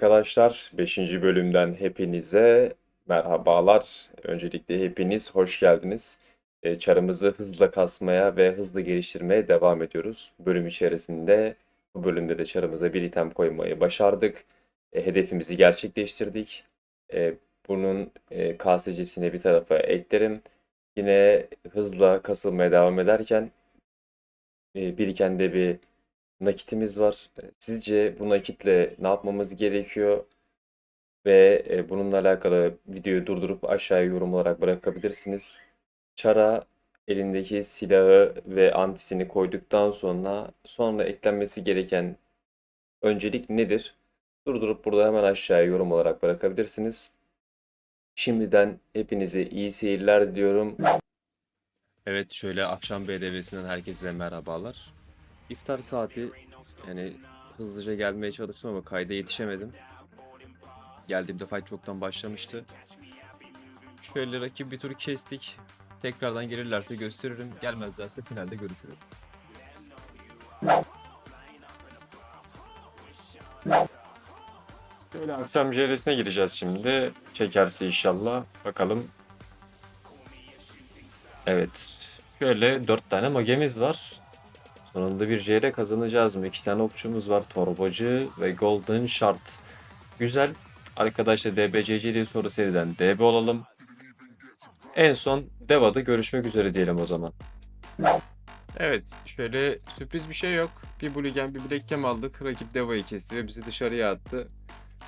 Arkadaşlar, 5. bölümden hepinize merhabalar. Öncelikle hepiniz hoş geldiniz. E, Çarımızı hızla kasmaya ve hızlı geliştirmeye devam ediyoruz. Bölüm içerisinde, bu bölümde de çarımıza bir item koymayı başardık. E, Hedefimizi gerçekleştirdik. E, Bunun KSC'sini bir tarafa eklerim. Yine hızla kasılmaya devam ederken biriken de bir nakitimiz var. E, Sizce bu nakitle ne yapmamız gerekiyor? Ve e, bununla alakalı videoyu durdurup aşağıya yorum olarak bırakabilirsiniz. Çara elindeki silahı ve antisini koyduktan sonra sonra eklenmesi gereken öncelik nedir? Durdurup burada hemen aşağıya yorum olarak bırakabilirsiniz. Şimdiden hepinize iyi seyirler diliyorum. Evet şöyle akşam BDV'sinden herkese merhabalar. İftar saati yani hızlıca gelmeye çalıştım ama kayda yetişemedim. Geldiğimde fight çoktan başlamıştı. Şöyle rakip bir tur kestik. Tekrardan gelirlerse gösteririm. Gelmezlerse finalde görüşürüz. Şöyle akşam JR'sine gireceğiz şimdi. Çekerse inşallah. Bakalım. Evet. Şöyle dört tane magemiz var. Sonunda bir JR kazanacağız mı? İki tane okçumuz var. Torbacı ve Golden Shard. Güzel. Arkadaşlar DBCC diye soru seriden DB olalım. En son Deva'da görüşmek üzere diyelim o zaman. Evet, şöyle sürpriz bir şey yok. Bir Buligen, bir Black Cam aldık. Rakip Deva'yı kesti ve bizi dışarıya attı.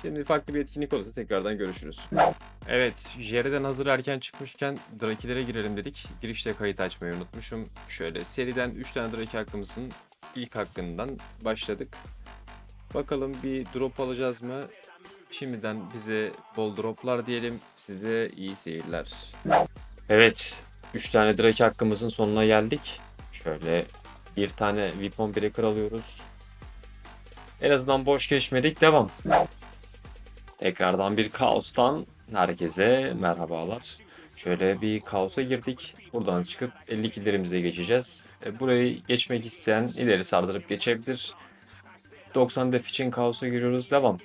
Şimdi farklı bir etkinlik olursa tekrardan görüşürüz. Evet, Jerry'den hazır erken çıkmışken Draki'lere girelim dedik. Girişte kayıt açmayı unutmuşum. Şöyle seriden 3 tane Draki hakkımızın ilk hakkından başladık. Bakalım bir drop alacağız mı? Şimdiden bize bol droplar diyelim. Size iyi seyirler. Evet, 3 tane Draki hakkımızın sonuna geldik. Şöyle bir tane Weapon Breaker alıyoruz. En azından boş geçmedik. Devam. Tekrardan bir kaostan herkese merhabalar. Şöyle bir kaosa girdik. Buradan çıkıp 50 killerimize geçeceğiz. E, Burayı geçmek isteyen ileri sardırıp geçebilir. 90 def için kaosa giriyoruz. Devam.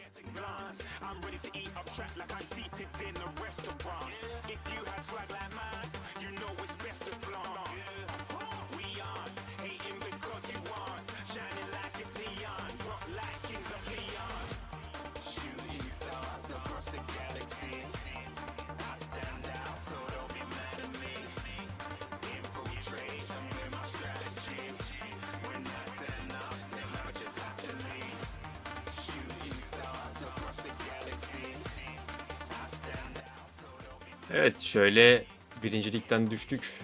Evet şöyle birincilikten düştük.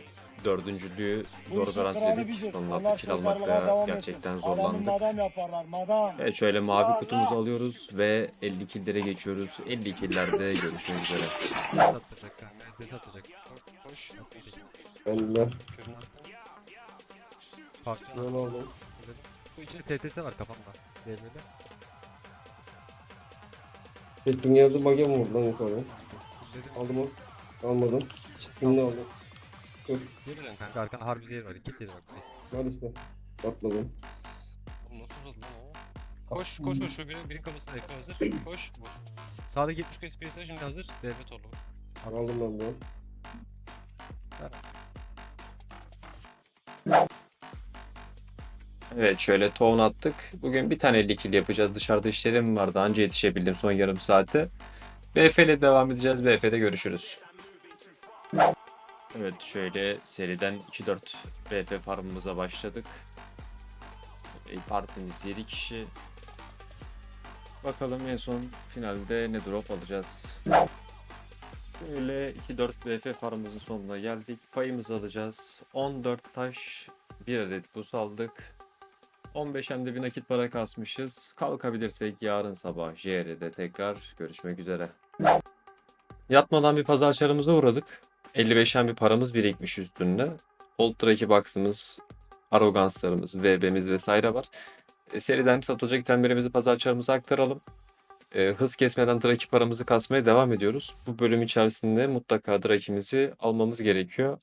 Dördüncülüğü zor işin garanti kralı dedik. biziz. Sonunda Onlar kill sözlerine almakta gerçekten zorlandık. Evet şöyle mavi kutumuzu alıyoruz ve 50 killere geçiyoruz. 50 killerde görüşmek üzere. satacak kanka. Ne satacak? Koş. Farklı. ben aldım. Bu içinde TTS var kafamda. Devrede. Geldi mage mi vurdu lan yukarı? Aldım o. Almadım. Şimdi aldım. Yeniden kanka arkanda harbi zehir var. İki tane bak. Neyse. Maalesef. Atmadım. Oğlum nasıl uzadı lan o? Koş koş koş şu birin, birin kafasına ekran hazır. Koş vur. Sağdaki 70 koy space'e şimdi hazır. DB torlu vur. Aldım ben de. Evet şöyle tohum attık. Bugün bir tane 50 kill yapacağız. Dışarıda işlerim vardı. Anca yetişebildim son yarım saate. BF ile devam edeceğiz. BF'de görüşürüz. Evet şöyle seriden 2-4 BF farmımıza başladık. E, Partimiz 7 kişi. Bakalım en son finalde ne drop alacağız. Böyle 2-4 BF farmımızın sonuna geldik. Payımızı alacağız. 14 taş, 1 adet buz aldık. 15 hem de bir nakit para kasmışız. Kalkabilirsek yarın sabah JR'de tekrar görüşmek üzere. Yatmadan bir pazar çarımıza uğradık. 55 hem bir paramız birikmiş üstünde. Old Track'i box'ımız, arroganslarımız, VB'miz vesaire var. E, seriden satılacak itemlerimizi pazar çarımıza aktaralım. E, hız kesmeden Draki paramızı kasmaya devam ediyoruz. Bu bölüm içerisinde mutlaka Draki'mizi almamız gerekiyor.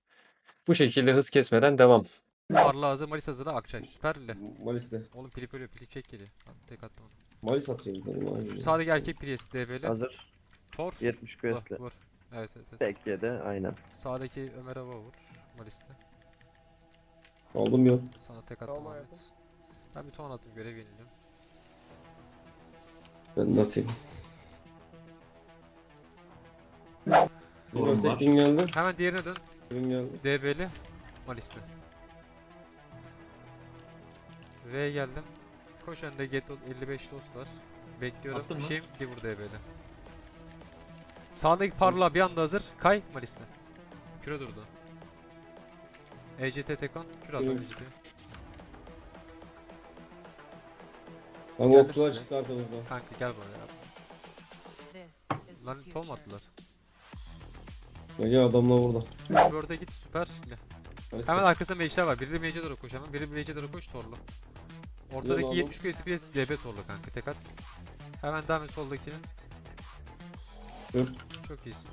Bu şekilde hız kesmeden devam. Parla hazır, Malis hazır, Akçay. Süperle. Malis'te. Oğlum pilip ölüyor, pilip çek geliyor. Lan Tek attım onu. Malis atayım dedim abi. Şu sağdaki erkek Priest DB'li. Hazır. Tor. 70 Vur, quest'le. vur. Evet evet evet. Tek yedi aynen. Sağdaki Ömer Hava vur. Malis'te. Aldım yok. Sana tek attım Tamam, Ahmet. Ben bir ton attım görev yeniliyorum. Ben de atayım. Doğru var. tek geldi. Hemen diğerine dön. Benim geldi. DB'li. Malis'te. R'ye geldim. Koş önde get 55 dost var. Bekliyorum. Attın mı? Şeyim bir vur DB'li. Sağdaki parla bir anda hazır. Kay Malis'te. Küre durdu. ECT Tekon. Kür attım Evet. ECT. Ama Geldim okçular size. çıktı arkamızdan. Kanka gel buraya. Lan tom attılar. Ya adamla burada. Burada git süper. Gel. Malis Hemen arkasında mage'ler var. Biri mage'e doğru koş hemen. Biri mage'e doğru koş torlu. Ortadaki aldım. 70 QS PS DB torlu kanka tek at. Hemen devam et soldakini. Dur. Çok iyisin.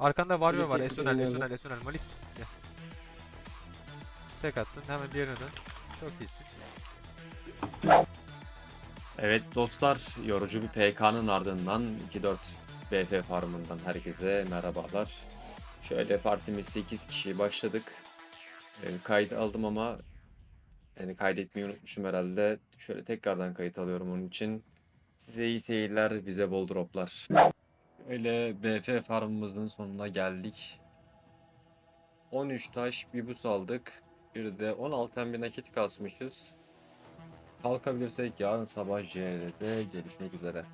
Arkanda Warrior var. Gidelim Esonel, Esonel, Malis. Gel. Tek attın. Hemen diğerine dön. Çok iyisin. Evet dostlar, yorucu bir PK'nın ardından 2-4 BF farmından herkese merhabalar. Şöyle partimiz 8 kişi başladık. Ee, kaydı aldım ama yani kaydetmeyi unutmuşum herhalde. Şöyle tekrardan kayıt alıyorum onun için. Size iyi seyirler, bize bol droplar. Öyle BF farmımızın sonuna geldik. 13 taş, bir bus aldık. Bir de 16 bir nakit kasmışız. Kalkabilirsek yarın sabah CR'de görüşmek üzere.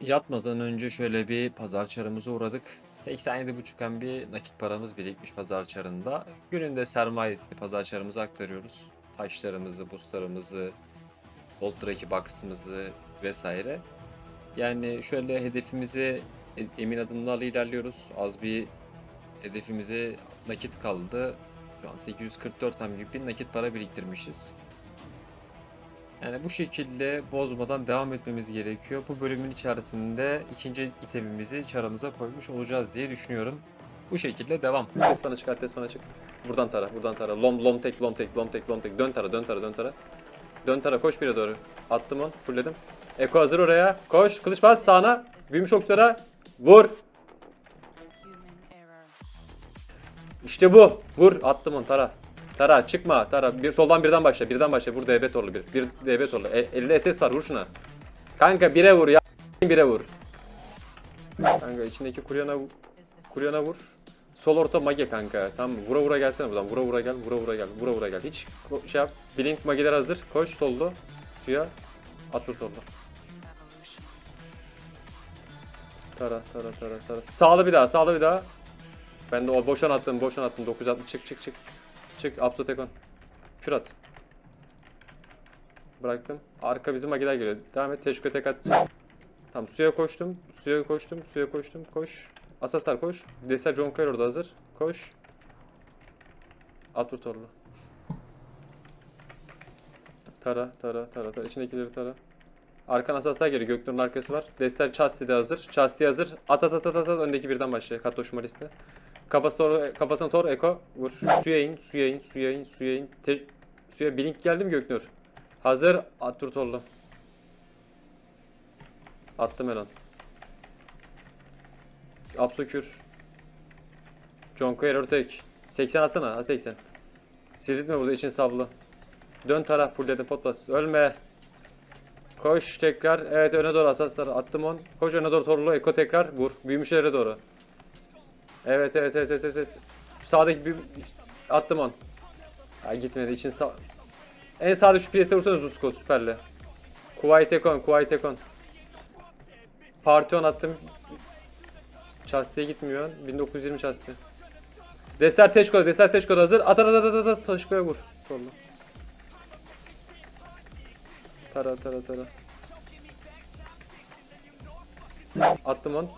Yatmadan önce şöyle bir pazar çarımıza uğradık. 87,5 hem bir nakit paramız birikmiş pazar çarında. Gününde sermayesini pazar çarımıza aktarıyoruz. Taşlarımızı, boostlarımızı, Voltra'ki box'ımızı vesaire. Yani şöyle hedefimize e- emin adımlarla ilerliyoruz. Az bir hedefimize nakit kaldı. Şu an 844 hem gibi bir nakit para biriktirmişiz. Yani bu şekilde bozmadan devam etmemiz gerekiyor. Bu bölümün içerisinde ikinci itemimizi çaramıza koymuş olacağız diye düşünüyorum. Bu şekilde devam. Test bana çık, test bana çık. Buradan tara, buradan tara. Lom, lom tek, lom tek, lom tek, lom tek. Dön tara, dön tara, dön tara. Dön tara, koş bire doğru. Attım on, fullledim. Eko hazır oraya. Koş, kılıç bas sağına. Büyümüş oklara. Vur. İşte bu. Vur. Attım onu Tara. Tara çıkma. Tara. Bir, soldan birden başla. Birden başla. Vur DB torlu bir. Bir DB torlu. E, elde SS var. Vur şuna. Kanka bire vur ya. Bire vur. Kanka içindeki kuryana kuryana vur. Sol orta mage kanka. Tamam? Vura vura gelsene buradan. Vura vura gel. Vura vura gel. Vura vura gel. Hiç şey yap. Blink mageler hazır. Koş soldu. Suya. At vur soldu. Tara tara tara tara. Sağlı bir daha. Sağlı bir daha. Ben de o boşan attım, boşan attım. 960 çık çık çık. Çık Absol Ekon. Kür at. Bıraktım. Arka bizim makiler geliyor. Devam et. Teşkil tek at. Tamam suya koştum. Suya koştum. Suya koştum. Koş. Asaslar koş. Deser John Kyle orada hazır. Koş. At torlu. Tara, tara, tara, tara. İçindekileri tara. Arkan asaslar geliyor. Göknur'un arkası var. Dester Chastity'de hazır. Chastity hazır. At at at at at. Öndeki birden başlıyor. Katoş Malis'te. Kafası tor, kafasına tor, eko, vur. Suya in, suya in, suya in, suya in. Te- suya blink geldi mi Göknur? Hazır, at dur torlu. Attım Elon. Absokür. John Quayle tek. 80 atsana, ha 80. Sildirtme burada için sablı. Dön taraf fullledim potlas. Ölme. Koş tekrar. Evet öne doğru asaslar. Attım on. Koş öne doğru torlu. Eko tekrar. Vur. Büyümüşlere doğru. Evet evet evet evet evet. Sağdaki bir attım on. Ha gitmedi için sağ. En sağda şu piyeste vursanız Zusko süperle. Kuwait Ekon, Kuwait Ekon. Partion attım. Chasti'ye gitmiyor. 1920 Chasti. Dester Teşko'da, Dester Teşko'da hazır. At at at at at Teşko'ya vur. Torlu. Tara tara tara. Attım on.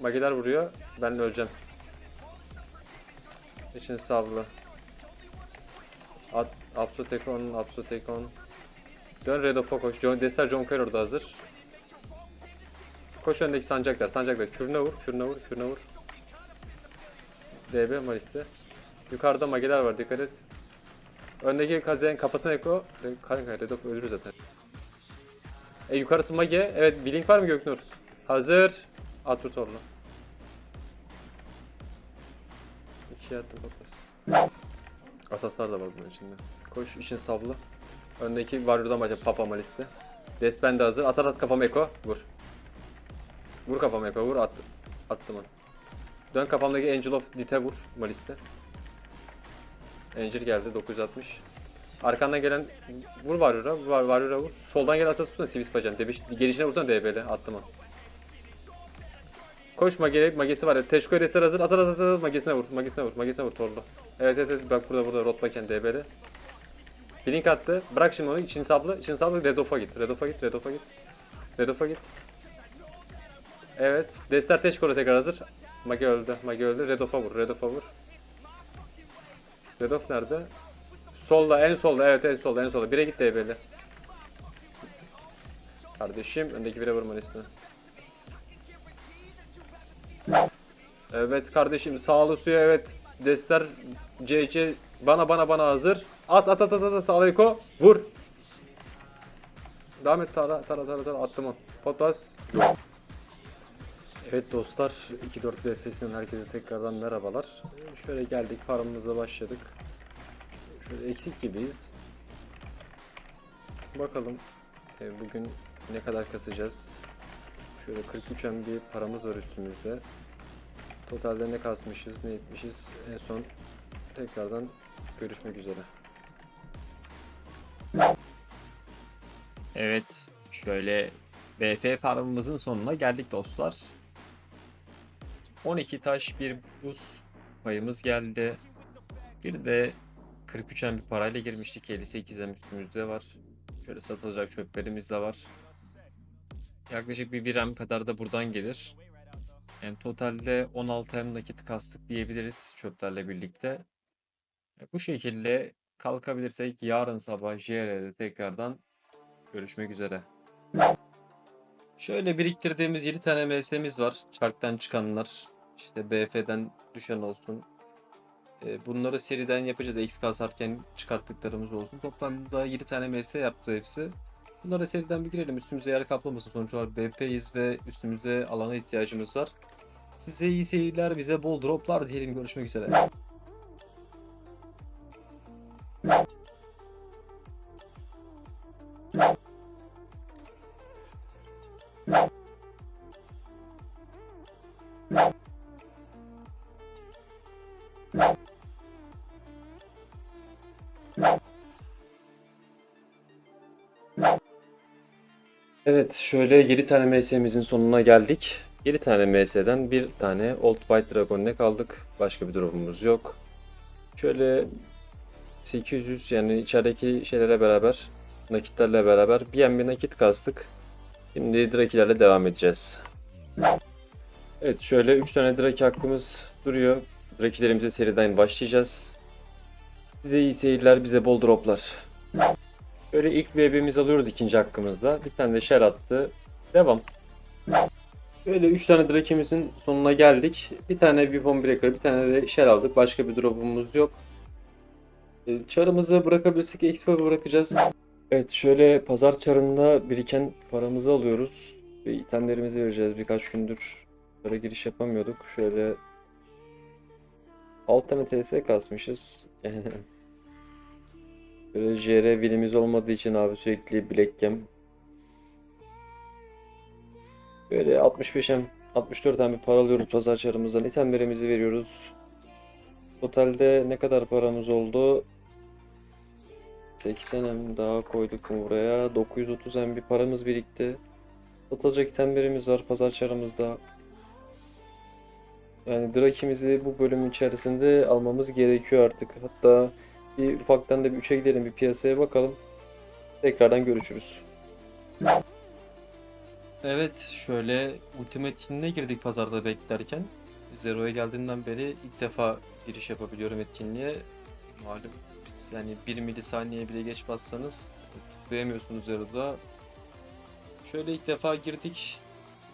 Magiler vuruyor. Ben de öleceğim. İçin savlı. At, Absotekon, Absotekon. Dön Red Off'a koş. John, Dester John Kyle orada hazır. Koş öndeki sancaklar, sancaklar. Kürüne vur, kürüne vur, kürüne vur. DB Malis'te. Yukarıda mageler var, dikkat et. Öndeki kazeyen kafasına eko. Kanka Red Off ölür zaten. E, yukarısı Mage. Evet Blink var mı Göknur? Hazır. At tut orla. İki attım papaz. Asaslar da var bunun içinde. Koş için sablı. Öndeki Warrior'dan başlayalım. Papa Malis'te. Despen de hazır. At at at kafama Eko. Vur. Vur kafama Eko. Vur. At. Attım onu. Dön kafamdaki Angel of Dite vur. Malis'te. Angel geldi 960. Arkandan gelen vur Warrior'a. Vur Warrior'a vur. Soldan gelen asas tutsana Sivis. Debiş, gelişine vursana DB'li. Attım. Koş Mage, Mage'si var. Teşko Rester hazır. At at at at. Mage'sine vur. Mage'sine vur. Mage'sine vur. Torlu. Evet evet evet. Bak burada burada. Rotbaken DB'li. Blink attı. Bırak şimdi onu. İçin sablı. İçin sablı. Red Off'a git. Red Off'a git. Red Off'a git. Red Off'a git. Evet. Dester Teşko'da tekrar hazır. Mage öldü. Mage öldü. Red Off'a vur. Red Off'a vur. Red Off nerede? Solda. En solda. Evet en solda. En solda. Bire git DB'li. Kardeşim. Öndeki bire vurma listine. Evet kardeşim sağlı suya evet Dester CC bana bana bana hazır. At at at at at sağlı Eko vur. Devam et tara tara tara tara attım onu. Potas. Evet dostlar 2-4 BF'sinden herkese tekrardan merhabalar. Şöyle geldik farmımıza başladık. Şöyle eksik gibiyiz. Bakalım e, bugün ne kadar kasacağız. Şöyle 43 MB paramız var üstümüzde. Totalde ne kasmışız, ne etmişiz en son tekrardan görüşmek üzere. Evet, şöyle BF farmımızın sonuna geldik dostlar. 12 taş bir buz payımız geldi. Bir de 43 bir parayla girmiştik. 58 em üstümüzde var. Şöyle satılacak çöplerimiz de var. Yaklaşık bir 1 em kadar da buradan gelir. Yani totalde 16 em nakit kastık diyebiliriz çöplerle birlikte. E, Bu şekilde kalkabilirsek yarın sabah JR'de tekrardan Görüşmek üzere. Şöyle biriktirdiğimiz 7 tane MS'miz var. Çarktan çıkanlar. İşte BF'den düşen olsun. Ee, Bunları seriden yapacağız. X kasarken çıkarttıklarımız olsun. Toplamda 7 tane MS yaptı hepsi. Bunlara seriden bir girelim. Üstümüze yer kaplamasın. Sonuç olarak BP'yiz ve üstümüzde alana ihtiyacımız var. Size iyi seyirler, bize bol droplar diyelim. Görüşmek üzere. Şöyle 7 tane MS'mizin sonuna geldik. 7 tane MS'den bir tane Old White Dragon Neck aldık. Başka bir drop'umuz yok. Şöyle 800 yani içerideki şeylerle beraber, nakitlerle beraber bir bir nakit kastık. Şimdi Draki'lerle devam edeceğiz. Evet, şöyle 3 tane Draki hakkımız duruyor. Draki'lerimize seriden başlayacağız. Size iyi seyirler, bize bol droplar. Böyle ilk BB'mizi alıyoruz ikinci hakkımızda. Bir tane de shell attı. Devam. Böyle 3 tane Drake'imizin sonuna geldik. Bir tane Weapon Breaker, bir tane de shell aldık. Başka bir drop'umuz yok. E, Çarımızı bırakabilirsek XP bırakacağız. Evet şöyle pazar çarında biriken paramızı alıyoruz. Ve itemlerimizi vereceğiz birkaç gündür. Para giriş yapamıyorduk. Şöyle 6 tane TS kasmışız. Böyle JR winimiz olmadığı için abi sürekli Black Gem. Böyle 65 hem 64 hem bir para alıyoruz pazar çarımızdan. itemlerimizi veriyoruz. Totalde ne kadar paramız oldu? 80 hem daha koyduk buraya? 930 hem bir paramız birikti. Satılacak itemlerimiz var pazar çarımızda. Yani Draki'mizi bu bölüm içerisinde almamız gerekiyor artık. Hatta bir ufaktan da bir 3'e gidelim bir piyasaya bakalım. Tekrardan görüşürüz. Evet, şöyle Ultimate girdik pazarda beklerken. Zero'ya geldiğinden beri ilk defa giriş yapabiliyorum etkinliğe. Malum biz yani 1 milisaniye bile geç bassanız tıklayamıyorsunuz Zero'da. Şöyle ilk defa girdik.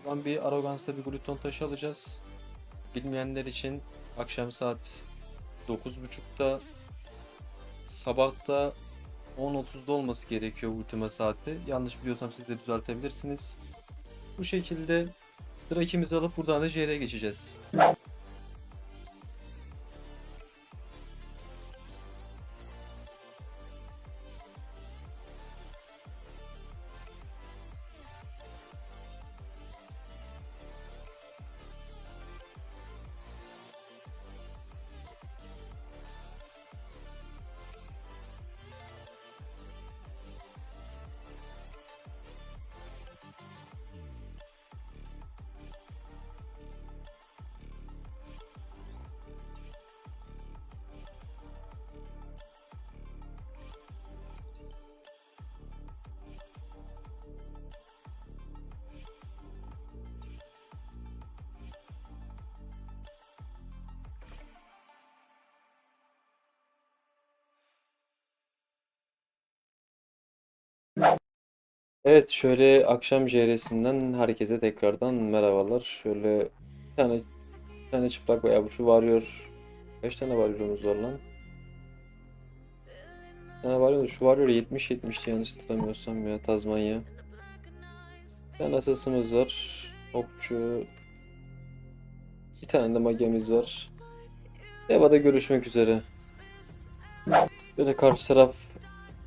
Buradan bir Arrogance'da bir Gluton taşı alacağız. Bilmeyenler için akşam saat 9.30'da sabahta 10.30'da olması gerekiyor ultima saati. Yanlış biliyorsam siz de düzeltebilirsiniz. Bu şekilde Drake'imizi alıp buradan da JR'ye geçeceğiz. Evet şöyle akşam JR'sinden herkese tekrardan merhabalar. Şöyle bir tane bir tane çıplak bayağı bu şu varıyor. Kaç tane varyorumuz var lan? Bir tane varıyor şu varıyor 70 70 yanlış hatırlamıyorsam ya Tazmanya. Bir tane asasımız var. Okçu. Bir tane de magemiz var. Deva'da görüşmek üzere. Böyle karşı taraf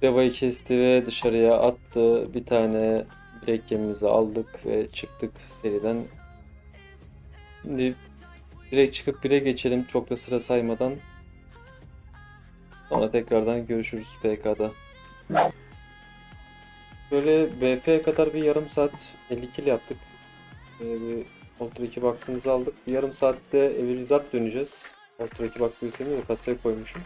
Deva'yı kesti ve dışarıya attı. Bir tane bilek gemimizi aldık ve çıktık seriden. Şimdi direkt çıkıp bire geçelim çok da sıra saymadan. Sonra tekrardan görüşürüz PK'da. Böyle BF'ye kadar bir yarım saat 50 kill yaptık. Ee, bir Ultra 2 box'ımızı aldık. Bir yarım saatte Evilizard döneceğiz. Ultra 2 box'ı göstereyim de kasaya koymuşum.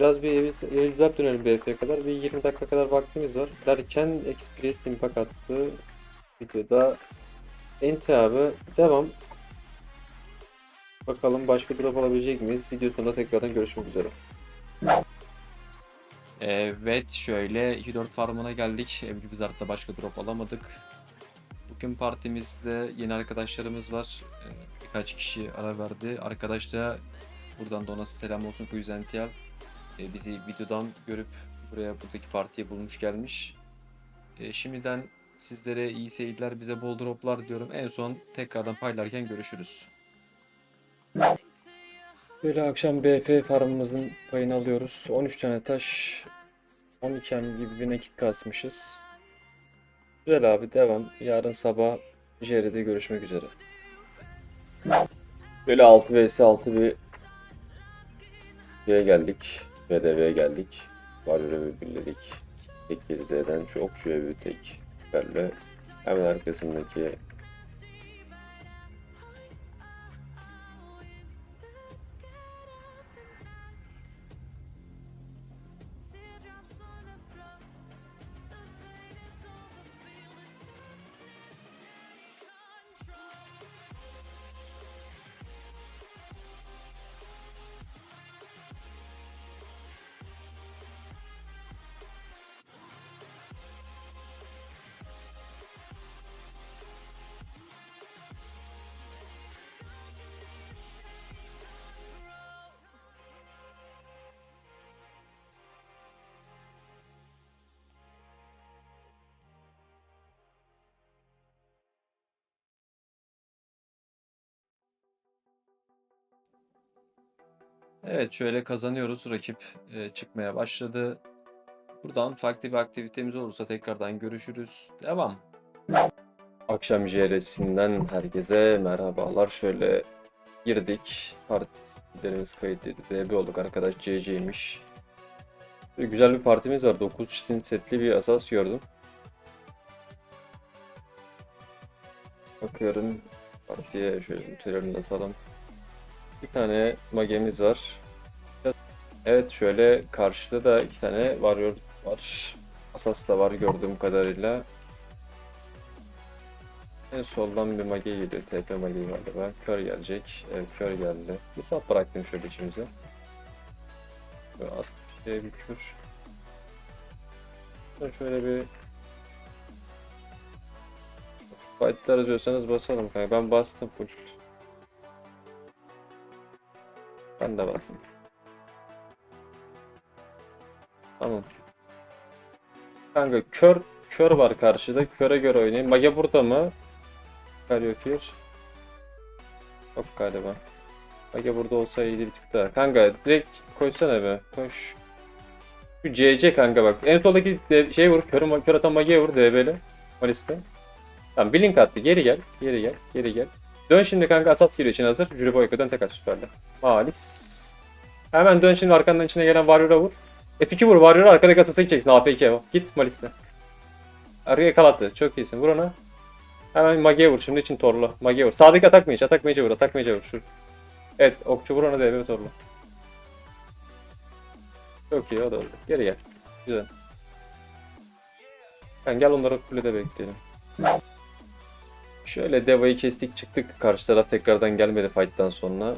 Biraz bir Evil- Evilizard dönelim BF'ye kadar. Bir 20 dakika kadar vaktimiz var. Derken Express impact attı. Videoda Enti abi devam. Bakalım başka drop alabilecek miyiz? Video sonunda tekrardan görüşmek üzere. Evet şöyle 2-4 farmına geldik. Evli Bizart'ta başka drop alamadık. Bugün partimizde yeni arkadaşlarımız var. Ee, Birkaç kişi ara verdi. Arkadaş da buradan da ona selam olsun Kuyuzential. Ee, Bizi videodan görüp buraya buradaki partiye bulmuş gelmiş. Ee, Şimdiden sizlere iyi seyirler, bize bol droplar diyorum. En son tekrardan paylarken görüşürüz. Böyle akşam BF farmımızın payını alıyoruz. 13 tane taş, 12 em gibi bir nakit kasmışız. Güzel abi devam. Yarın sabah JR'de görüşmek üzere. Böyle 6 vs 6 bir şeye geldik. VDV'ye geldik. Warrior'ı birledik. Tek Z'den şu okçuya bir tek böyle. Hemen arkasındaki Evet şöyle kazanıyoruz. Rakip e, çıkmaya başladı. Buradan farklı bir aktivitemiz olursa tekrardan görüşürüz. Devam. akşam JR'sinden herkese merhabalar. Şöyle girdik. Partilerimiz kayıtlıydı. DB olduk. Arkadaş CC'ymiş. Güzel bir partimiz var. 9 çitin setli bir asas gördüm. Bakıyorum. Partiye şöyle de atalım. Bir tane magemiz var. Evet şöyle karşıda da iki tane warrior var. Asas da var gördüğüm kadarıyla. En soldan bir mage geliyor. TP mage galiba. Kör gelecek. Evet kör geldi. Bir sap bıraktım şöyle içimize. Böyle az bir şey bir kür. Şöyle bir Fight'lar yazıyorsanız basalım kanka. Ben bastım full. Ben de bastım. Tamam. Kanka kör kör var karşıda. Köre göre oynayın. Mage burada mı? Karyofir. Yok galiba. Mage burada olsa iyiydi bir tık daha. Kanka direkt koysana be. Koş. Şu CC kanka bak. En soldaki şey vur. Kör, kör atan Mage'ye vur DB'li. Malis'te. Tamam bir link attı. Geri gel. Geri gel. Geri gel. Dön şimdi kanka Asas geliyor için hazır. Jüri Boyko'dan tek at süperle. Malis. Hemen dön şimdi arkandan içine gelen Warrior'a vur. F2 vur Warrior'a arkadaki Asas'a gideceksin. AFK o. Git Malis'te. Arkaya kalattı. Çok iyisin. Vur ona. Hemen Mage'ye vur. Şimdi için torlu. Mage'ye vur. Sağdaki atak mage. Atak mage'e vur. Atak mage'e vur. Şu. Evet. Okçu vur ona DB torlu. Çok iyi. O da öldü. Geri gel. Güzel. Yani gel onları kulede bekleyelim. Şöyle Deva'yı kestik çıktık. Karşı taraf tekrardan gelmedi fight'tan sonra.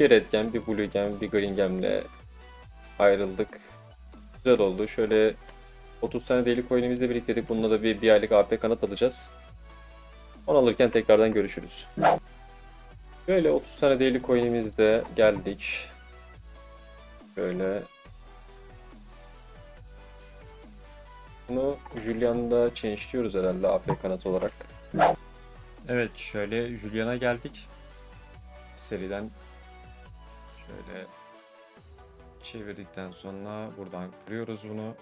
Bir Red bir Blue bir Green ayrıldık. Güzel oldu. Şöyle 30 tane deli coin'imizle biriktirdik. Bununla da bir, bir aylık AP kanat alacağız. Onu alırken tekrardan görüşürüz. Böyle 30 tane deli coin'imizde geldik. Şöyle bunu Julian'da change'liyoruz herhalde AP kanat olarak. Evet şöyle Julian'a geldik. Seriden şöyle çevirdikten sonra buradan kırıyoruz bunu.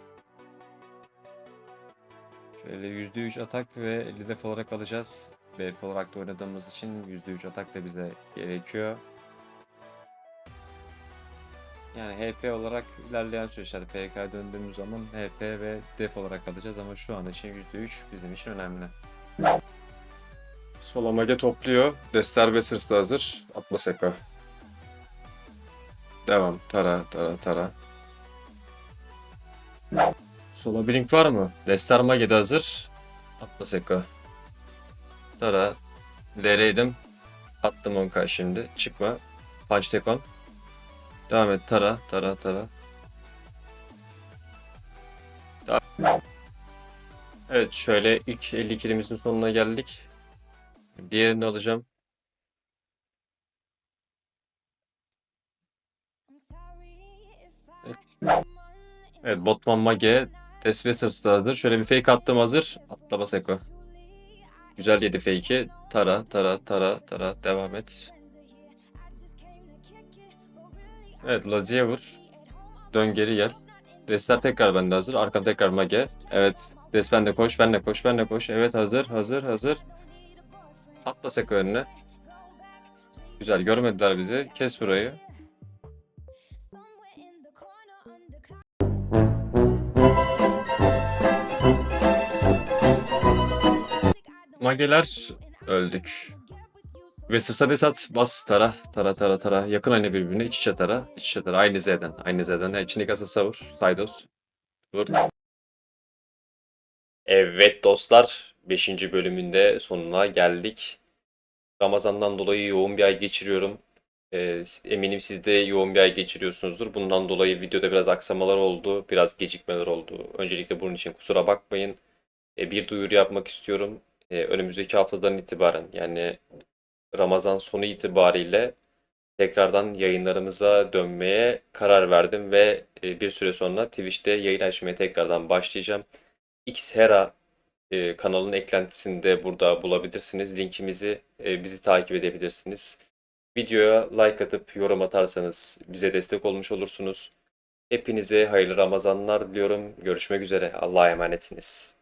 Şöyle %3 atak ve 50 def olarak alacağız. BP olarak da oynadığımız için %3 atak da bize gerekiyor. Yani HP olarak ilerleyen süreçlerde PK döndüğümüz zaman HP ve def olarak alacağız ama şu an için %3 bizim için önemli. Sola mage topluyor. Dester Bessers da hazır. Atla Seka. Devam. Tara, tara, tara. Sola blink var mı? Dester mage de hazır. Atla Seka. Tara. L'reydim. Attım 10k şimdi. Çıkma. Punch tekon. Devam et. Tara, tara, tara. Evet şöyle ilk 50 kilimizin sonuna geldik. Diğerini alacağım. Evet Botman Mage Desveters da hazır. Şöyle bir fake attım hazır. Atlama Seko. Güzel yedi fake'i. Tara tara tara tara devam et. Evet Lazi'ye vur. Dön geri gel. Desler tekrar bende hazır. Arkam tekrar Mage. Evet. Des bende koş. Benle koş. Benle koş. Evet hazır. Hazır. Hazır. Atla Seko önüne. Güzel görmediler bizi. Kes burayı. Mageler öldük. Ve sırsa desat bas tara tara tara tara yakın aynı birbirine iç içe tara iç içe tara aynı Z'den aynı Z'den içindeki asıl savur Saydos vur. Evet dostlar 5. bölümünde sonuna geldik. Ramazan'dan dolayı yoğun bir ay geçiriyorum. Ee, eminim siz de yoğun bir ay geçiriyorsunuzdur. Bundan dolayı videoda biraz aksamalar oldu, biraz gecikmeler oldu. Öncelikle bunun için kusura bakmayın. Ee, bir duyuru yapmak istiyorum. Ee, önümüzdeki haftadan itibaren yani Ramazan sonu itibariyle tekrardan yayınlarımıza dönmeye karar verdim ve e, bir süre sonra Twitch'te yayın açmaya tekrardan başlayacağım. Xhera e, kanalın eklentisinde burada bulabilirsiniz. Linkimizi e, bizi takip edebilirsiniz. Videoya like atıp yorum atarsanız bize destek olmuş olursunuz. Hepinize hayırlı Ramazanlar diliyorum. Görüşmek üzere. Allah'a emanetsiniz.